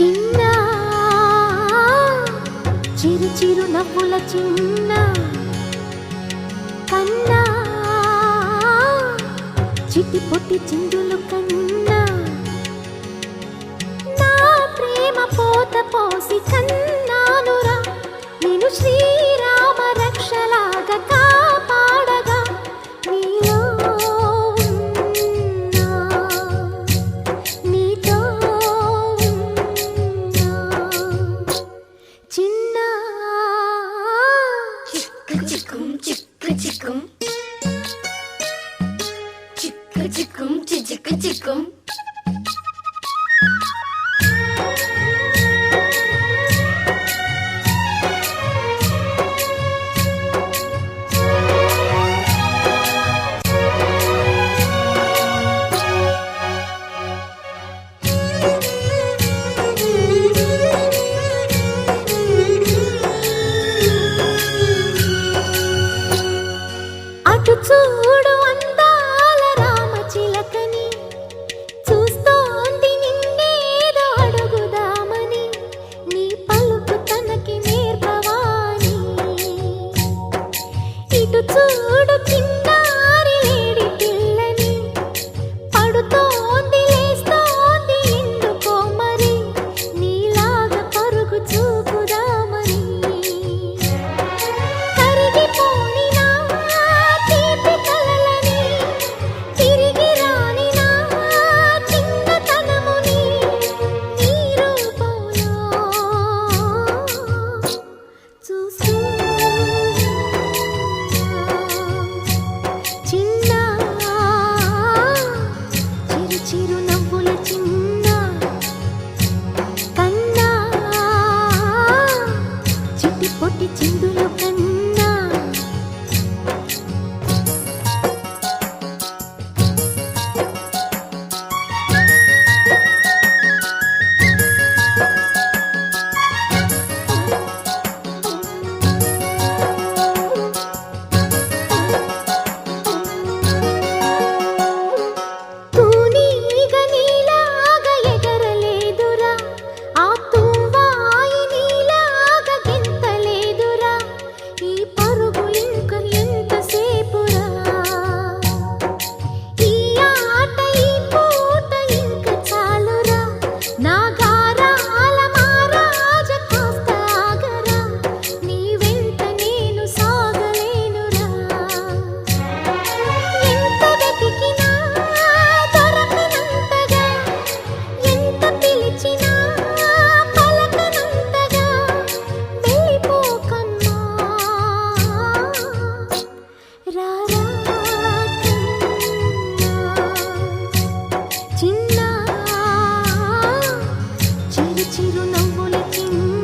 చిన్న చిరు చిరు నవ్వుల చిన్న కన్నా చిటి పొట్టి చిందులు కన్నా. నా ప్రేమ పోత పోసి కన్నానురా నేను శ్రీరామ тиком, тиком, тиком. చూడు కింద చిరునా tiro, não vou lhe